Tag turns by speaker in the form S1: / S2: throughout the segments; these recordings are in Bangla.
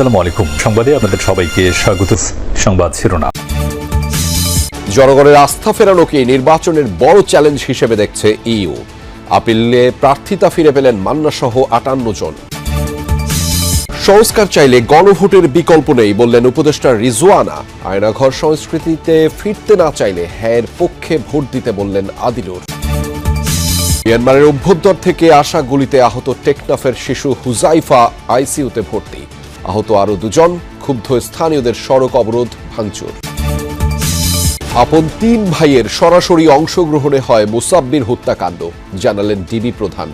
S1: আসসালামু আলাইকুম। সংবাদে আপনাদের সবাইকে স্বাগত। সংবাদ শিরোনাম।
S2: জনগণের আস্থা ফেরানোকে নির্বাচনের বড় চ্যালেঞ্জ হিসেবে দেখছে ইইউ। আপিলে প্রার্থিতা ফিরে পেলেন মান্না সহ আটান্ন জন। সংস্কার চাইলে গণভোটের বিকল্প নেই বললেন উপদেষ্টা রিজওয়ানা। আয়নাঘর সংস্কৃতিতে ফিরতে না চাইলে হ্যায়ের পক্ষে ভোট দিতে বললেন আদিলুর। মিয়ানমারের অভ্যন্তর থেকে আসা গুলিতে আহত টেকনাফের শিশু হুজাইফা আইসিইউতে ভর্তি। আহত আরও দুজন, ক্ষুব্ধ স্থানীয়দের সড়ক অবরোধ, ভাঙচুর। আপন তিন ভাইয়ের সরাসরি অংশগ্রহণে হয় মুসাব্বির হত্যাকাণ্ড, জানালেন ডিবি প্রধান।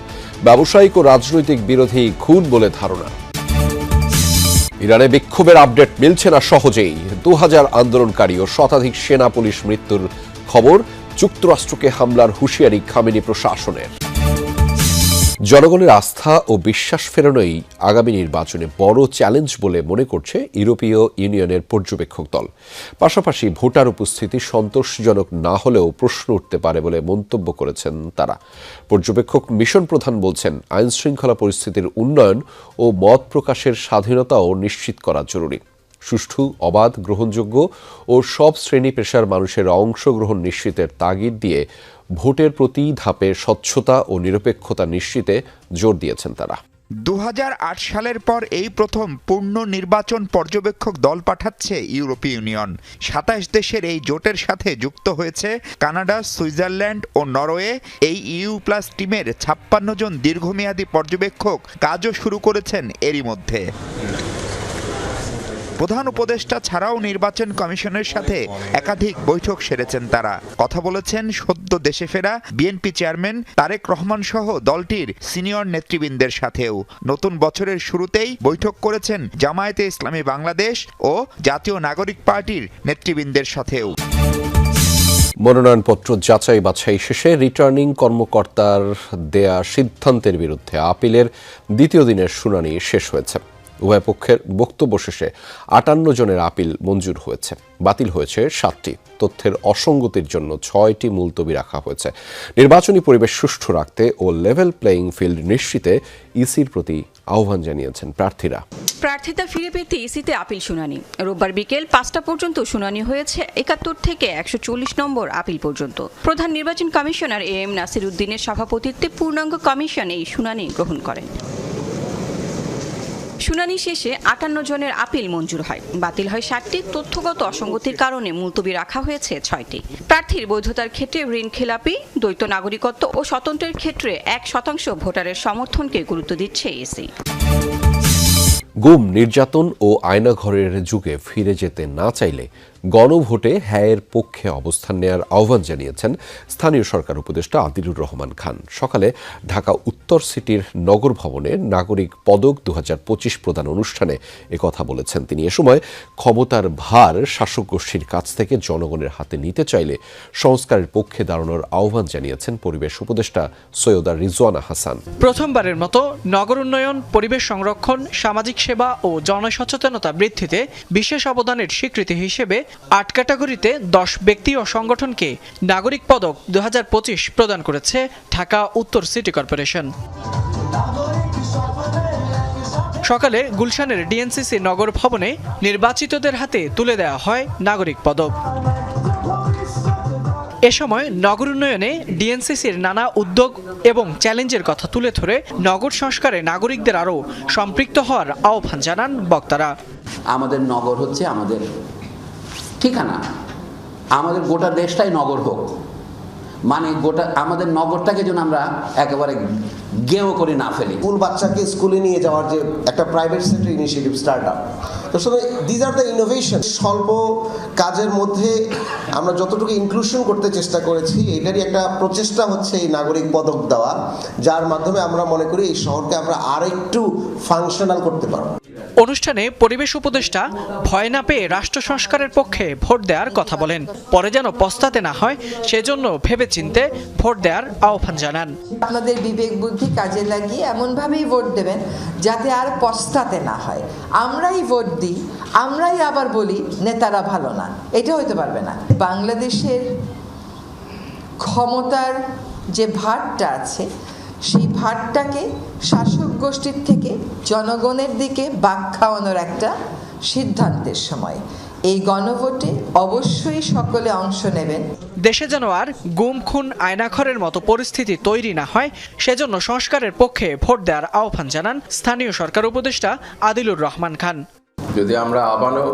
S2: ব্যবসায়িক ও রাজনৈতিক বিরোধী খুন বলে ধারণা। ইরানে বিক্ষোভের আপডেট মিলছে না সহজেই। দু হাজার আন্দোলনকারী ও শতাধিক সেনা পুলিশ মৃত্যুর খবর, যুক্তরাষ্ট্রকে হামলার হুঁশিয়ারি খামেনি প্রশাসনের। জনগণের আস্থা ও বিশ্বাস ফেরানোই আগামী নির্বাচনে বড় চ্যালেঞ্জ বলে মনে করছে ইউরোপীয় ইউনিয়নের পর্যবেক্ষক দল। পাশাপাশি ভোটার উপস্থিতি সন্তোষজনক না হলেও প্রশ্ন উঠতে পারে বলে মন্তব্য করেছেন তারা। পর্যবেক্ষক মিশন প্রধান বলছেন আইন শৃঙ্খলা পরিস্থিতির উন্নয়ন ও মত প্রকাশের স্বাধীনতাও নিশ্চিত করা জরুরি। সুষ্ঠু, অবাধ, গ্রহণযোগ্য ও সব শ্রেণি পেশার মানুষের অংশগ্রহণ নিশ্চিতের তাগিদ দিয়ে ভোটের প্রতি ধাপে স্বচ্ছতা ও নিরপেক্ষতা নিশ্চিতে জোর দিয়েছেন তারা।
S3: দু হাজার আট সালের পর এই প্রথম পূর্ণ নির্বাচন পর্যবেক্ষক দল পাঠাচ্ছে ইউরোপীয় ইউনিয়ন। সাতাশ দেশের এই জোটের সাথে যুক্ত হয়েছে কানাডা, সুইজারল্যান্ড ও নরওয়ে। এই ইউ প্লাস টিমের ছাপ্পান্ন জন দীর্ঘমেয়াদী পর্যবেক্ষক কাজও শুরু করেছেন এরই মধ্যে। প্রধান উপদেষ্টা ছাড়াও নির্বাচন কমিশনের সাথে একাধিক বৈঠক সেরেছেন তারা। কথা বলেছেন সদ্য দেশে ফেরা বিএনপি চেয়ারম্যান তারেক রহমান সহ দলটির সিনিয়র নেতৃবৃন্দের সাথেও। নতুন বছরের শুরুতেই বৈঠক করেছেন জামায়াতে ইসলামী বাংলাদেশ ও জাতীয় নাগরিক পার্টির নেতৃবৃন্দের সাথেও।
S2: মনোনয়নপত্র যাচাই বাছাই শেষে রিটার্নিং কর্মকর্তার দেয়া সিদ্ধান্তের বিরুদ্ধে আপিলের দ্বিতীয় দিনের শুনানি শেষ হয়েছে। উভয় পক্ষের বক্তব্য শেষে আটান্ন জনের আপিল মঞ্জুর হয়েছে। বাতিল হয়েছে সাতটি। তথ্যের অসঙ্গতির জন্য ছয়টি মুলতবি রাখা হয়েছে। নির্বাচনী পরিবেশ সুষ্ঠু রাখতে ও লেভেল প্লেয়িং ফিল্ড নিশ্চিতে ইসির প্রতি আহ্বান জানিয়েছেন প্রার্থীরা।
S4: প্রার্থিতা ফিরে পেতে ইসিতে আপিল শুনানি। রোববার বিকেল পাঁচটা পর্যন্ত শুনানি হয়েছে একাত্তর থেকে একশো চল্লিশ নম্বর আপিল পর্যন্ত। প্রধান নির্বাচন কমিশনার এ এম নাসির উদ্দিনের সভাপতিত্বে পূর্ণাঙ্গ কমিশন এই শুনানি গ্রহণ করেন। শুনানি শেষে আটান্ন জনের আপিল মঞ্জুর হয়। বাতিল হয় ষাটটি, তথ্যগত অসঙ্গতির কারণে মুলতবি রাখা হয়েছে ছয়টি। প্রার্থীর বৈধতার ক্ষেত্রে ঋণ খেলাপি, দ্বৈত নাগরিকত্ব ও স্বতন্ত্রের ক্ষেত্রে এক শতাংশ ভোটারের সমর্থনকে গুরুত্ব দিচ্ছে এসি।
S2: গুম, নির্যাতন ও আয়নাঘরের যুগে ফিরে যেতে না চাইলে গণভোটে হ্যায়ের পক্ষে অবস্থান নেয়ার আহ্বান জানিয়েছেন স্থানীয় সরকার উপদেষ্টা আদিলুর রহমান খান। সকালে ঢাকা উত্তর সিটির নগর ভবনে নাগরিক পদক দু হাজার পঁচিশ প্রদান অনুষ্ঠানে কথা বলেছেন। তিনি এ সময় ক্ষমতার ভার শাসক গোষ্ঠীর কাছ থেকে জনগণের হাতে নিতে চাইলে সংস্কারের পক্ষে দাঁড়ানোর আহ্বান জানিয়েছেন পরিবেশ উপদেষ্টা সৈয়দা রিজওয়ানা হাসান।
S5: প্রথমবারের মতো নগর উন্নয়ন, পরিবেশ সংরক্ষণ, সামাজিক সেবা ও জনসচেতনতা বৃদ্ধিতে বিশেষ অবদানের স্বীকৃতি হিসেবে আট ক্যাটাগরিতে দশ ব্যক্তি ও সংগঠনকে নাগরিক পদক দু হাজার পঁচিশ প্রদান করেছে ঢাকা উত্তর সিটি কর্পোরেশন। সকালে গুলশানের ডিএনসিসি নগর ভবনে নির্বাচিতদের হাতে তুলে দেওয়া হয় নাগরিক পদক। এ সময় নগর উন্নয়নে ডিএনসিসির নানা উদ্যোগ এবং চ্যালেঞ্জের কথা তুলে ধরে নগর সংস্কারে নাগরিকদের আরও সম্পৃক্ত হওয়ার আহ্বান জানান বক্তারা।
S6: আমাদের নগর হচ্ছে আমাদের ঠিকানা? আমাদের গোটা দেশটাই নগর হোক। মানে গোটা আমাদের নগরটাকে যেন আমরা একেবারে গেও করে না ফেলি।
S7: স্কুল বাচ্চাকে স্কুলে নিয়ে যাওয়ার যে একটা private sector initiative start up তো শুধু দিজ আর দ্য ইনোভেশন স্বল্প কাজের মধ্যে আমরা যতটুকু ইনক্লুশন করতে চেষ্টা করেছি এটারই একটা প্রচেষ্টা হচ্ছে এই নাগরিক পদক দেওয়া যার মাধ্যমে আমরা মনে করি এই শহরকে আমরা আর একটু ফাংশনাল করতে পারব।
S5: অনুষ্ঠানে পরিবেশ উপদেষ্টা ভয় না পেয়ে রাষ্ট্র সংস্কারের পক্ষে ভোট দেওয়ার কথা বলেন। পরে যেন পস্তাতে না হয় সেজন্য ভেবেচিন্তে ভোট দেওয়ার আহ্বান জানান।
S8: আপনাদের বিবেক বুদ্ধি কাজে লাগিয়ে এমনভাবেই ভোট দেবেন যাতে আর পস্তাতে না হয়। আমরাই ভোট দিই, আমরাই আবার বলি, নেতারা ভালো না। এটা হইতে পারবে না। বাংলাদেশের ক্ষমতার যে ভারটা আছে, সেই ভারটাকে শাসক গোষ্ঠীর থেকে জনগণের দিকে বাক খাওয়ানোর একটা সিদ্ধান্তের সময়। এই গণভোটে অবশ্যই সকলে অংশ নেবেন।
S5: দেশে যেন আর গুম খুন আয়নাঘরের মতো পরিস্থিতি তৈরি না হয় সেজন্য সংস্কারের পক্ষে ভোট দেওয়ার আহ্বান জানান স্থানীয় সরকার উপদেষ্টা আদিলুর রহমান খান।
S9: যদি আমরা আবারও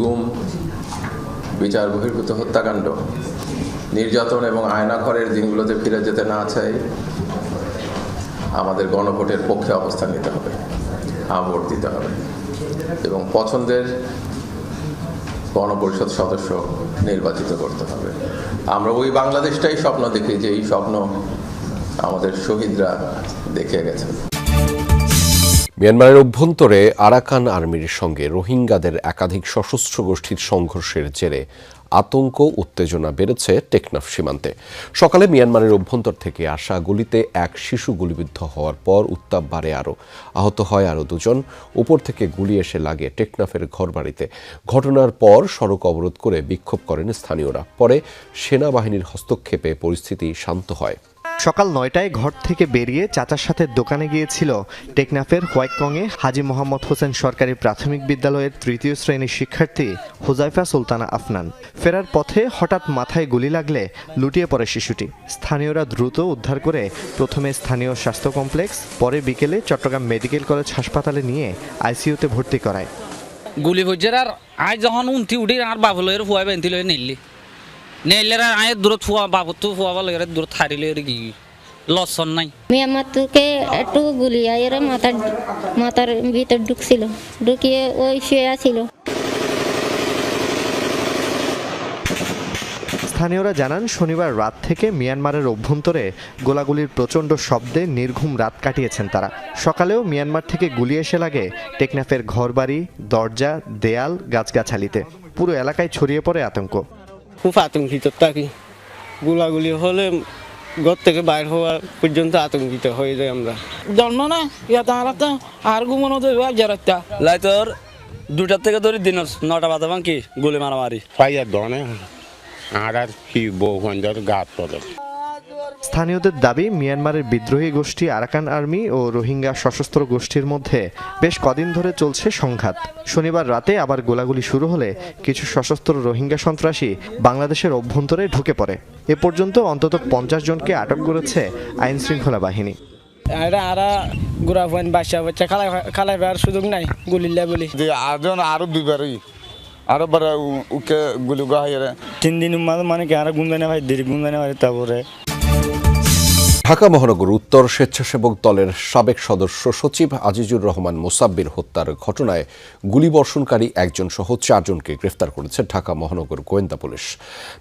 S9: গুম বিচার বহির্ভূত হত্যাকাণ্ড নির্যাতন এবং আয়নাঘরের দিনগুলোতে ফিরে যেতে না চাই আমাদের গণভোটের পক্ষে অবস্থান নিতে হবে ভোট দিতে হবে। এবং পছন্দের গণপরিষদ সদস্য নির্বাচিত করতে হবে। আমরা ওই বাংলাদেশটাই স্বপ্ন দেখি যে এই স্বপ্ন আমাদের শহীদরা দেখে গেছে
S2: মিয়ানমারের অভ্যন্তরে আরাকান আর্মির সঙ্গে রোহিঙ্গাদের একাধিক সশস্ত্র গোষ্ঠীর সংঘর্ষের জেরে আতঙ্ক, উত্তেজনা বেড়েছে টেকনাফ সীমান্তে। সকালে মিয়ানমারের অভ্যন্তর থেকে আসা গুলিতে এক শিশু গুলিবিদ্ধ হওয়ার পর উত্তাপ বাড়ে আরও। আহত হয় আরও দুজন। উপর থেকে গুলি এসে লাগে টেকনাফের ঘরবাড়িতে। ঘটনার পর সড়ক অবরোধ করে বিক্ষোভ করেন স্থানীয়রা। পরে সেনাবাহিনীর হস্তক্ষেপে পরিস্থিতি শান্ত হয়।
S10: সকাল নয়টায় ঘর থেকে বেরিয়ে চাচার সাথে দোকানে গিয়েছিল টেকনাফের হোয়াইটকংয়ে হাজি মোহাম্মদ হোসেন সরকারি প্রাথমিক বিদ্যালয়ের তৃতীয় শ্রেণির শিক্ষার্থী হুজাইফা সুলতানা আফনান। ফেরার পথে হঠাৎ মাথায় গুলি লাগলে লুটিয়ে পড়ে শিশুটি। স্থানীয়রা দ্রুত উদ্ধার করে প্রথমে স্থানীয় স্বাস্থ্য কমপ্লেক্স, পরে বিকেলে চট্টগ্রাম মেডিকেল কলেজ হাসপাতালে নিয়ে আইসিইউতে ভর্তি করায়।
S11: গুলি ভজ্জের আর আয় যখন উনতি উঠি আর বাবুলের ফুয়াই বেন্তি লই নিলি। আয় দূরত ফুয়া ফুয়াবা দূরত হারিলে কি? লসন নাই।
S12: মিয়ানমার থেকে একটু গুলি এর মাথার মাথার ভিতর ঢুকছিল ঢুকিয়ে ওই শুয়ে আছিল।
S10: স্থানীয়রা জানান শনিবার রাত থেকে মিয়ানমারের অভ্যন্তরে গোলাগুলির প্রচণ্ড শব্দে নির্ঘুম রাত কাটিয়েছেন তারা। সকালেও মিয়ানমার থেকে গুলি এসে লাগে টেকনাফের ঘরবাড়ি দরজা দেয়াল গাছগাছালিতে। পুরো এলাকায় ছড়িয়ে পড়ে আতঙ্ক।
S13: খুব আতঙ্কিত থাকি গুলাগুলি হলে ঘর থেকে বাইর হওয়া পর্যন্ত আতঙ্কিত হয়ে যায় আমরা।
S11: জন্ম না ইয়া আর তো আর ঘুমানো তো জরাত্তা লাই তোর দুটার থেকে ধরি দিন নটা বাজে কি গুলি মারামারি।
S14: পাইয়া দনে আর আর কি বউ হঞ্জার গাত পদে
S10: স্থানীয়দের দাবি মিয়ানমারের বিদ্রোহী গোষ্ঠী আরাকান আর্মি ও রোহিঙ্গা সশস্ত্র গোষ্ঠীর মধ্যে বেশ কদিন ধরে চলছে সংঘাত। শনিবার রাতে আবার গোলাগুলি শুরু হলে কিছু সশস্ত্র রোহিঙ্গা সন্ত্রাসী বাংলাদেশের অভ্যন্তরে ঢুকে পড়ে। এ পর্যন্ত অন্তত পঞ্চাশ জনকে আটক করেছে আইন শৃঙ্খলা বাহিনী।
S13: এটা আরা গুড়া ফাইন বাসা বাচ্চা খালাই খালাই পাওয়ার সুযোগ নাই গুলিল্লা বলি
S14: যে আজন আরও দুইবারই আরও বার উকে গুলি
S13: তিন দিন মানে কি আর গুমদানে ভাই দেরি গুমদানে ভাই তারপরে
S2: ঢাকা মহানগর উত্তর স্বেচ্ছাসেবক দলের সাবেক সদস্য সচিব আজিজুর রহমান মোসাব্বির হত্যার ঘটনায় গুলিবর্ষণকারী একজন সহ চারজনকে গ্রেফতার করেছে ঢাকা মহানগর গোয়েন্দা পুলিশ।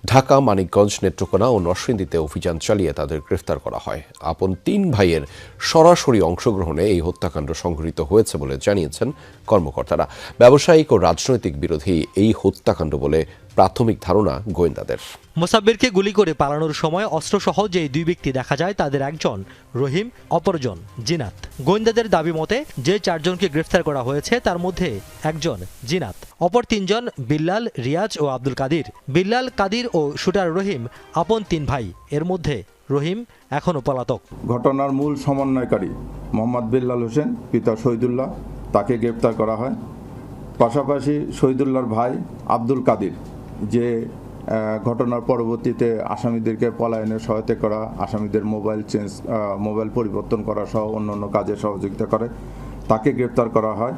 S2: ঢাকা, মানিকগঞ্জ, নেত্রকোনা ও নরসিংদীতে অভিযান চালিয়ে তাদের গ্রেফতার করা হয়। আপন তিন ভাইয়ের সরাসরি অংশগ্রহণে এই হত্যাকাণ্ড সংঘটিত হয়েছে বলে জানিয়েছেন কর্মকর্তারা। ব্যবসায়িক ও রাজনৈতিক বিরোধী এই হত্যাকাণ্ড বলে প্রাথমিক ধারণা গোয়েন্দাদের।
S15: মোসাব্বিরকে গুলি করে পালানোর সময় অস্ত্রসহ যে দুই ব্যক্তি দেখা যায় তাদের একজন রহিম অপরজন জিনাত। গোয়েন্দাদের দাবি মতে যে চারজনকে গ্রেফতার করা হয়েছে তার মধ্যে একজন জিনাত। অপর তিনজন বিল্লাল রিয়াজ ও আব্দুল কাদির। বিল্লাল কাদির ও শুটার রহিম আপন তিন ভাই। এর মধ্যে রহিম এখনও পলাতক।
S14: ঘটনার মূল সমন্বয়কারী মোহাম্মদ বিল্লাল হোসেন পিতা শহীদুল্লাহ তাকে গ্রেপ্তার করা হয়। পাশাপাশি শহীদুল্লাহর ভাই আব্দুল কাদির। যে ঘটনার পরবর্তীতে আসামিদেরকে পলায়নে সহায়তা করা, আসামিদের মোবাইল চেঞ্জ মোবাইল পরিবর্তন করা সহ অন্য অন্য কাজে সহযোগিতা করে, তাকে গ্রেপ্তার করা হয়।